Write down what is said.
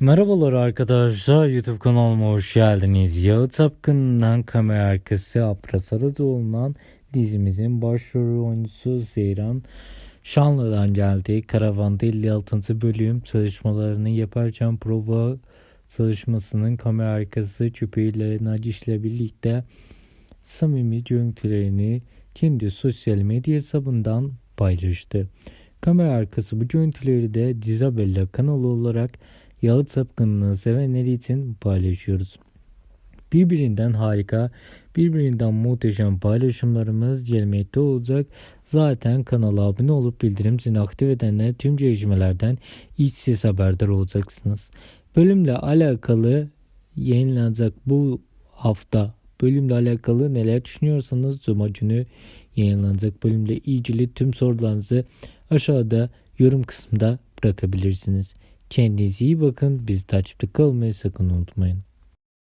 Merhabalar arkadaşlar YouTube kanalıma hoş geldiniz. Yağı Tapkın'dan kamera arkası Apra Saracoğlu'ndan dizimizin başrol oyuncusu Zeyran Şanlı'dan geldi. Karavanda 56. bölüm çalışmalarını yaparken prova çalışmasının kamera arkası Cübeyla Naciş ile birlikte samimi görüntülerini kendi sosyal medya hesabından paylaştı. Kamera arkası bu görüntüleri de Dizabella kanalı olarak Yağı Tapkınlığı sevenler için paylaşıyoruz. Birbirinden harika, birbirinden muhteşem paylaşımlarımız gelmekte olacak. Zaten kanala abone olup bildirim zilini aktif edenler tüm gelişmelerden ilk siz haberdar olacaksınız. Bölümle alakalı yayınlanacak bu hafta bölümle alakalı neler düşünüyorsanız Cuma günü yayınlanacak bölümle ilgili tüm sorularınızı aşağıda yorum kısmında bırakabilirsiniz. Kendinize iyi bakın. Bizi takipte kalmayı sakın unutmayın.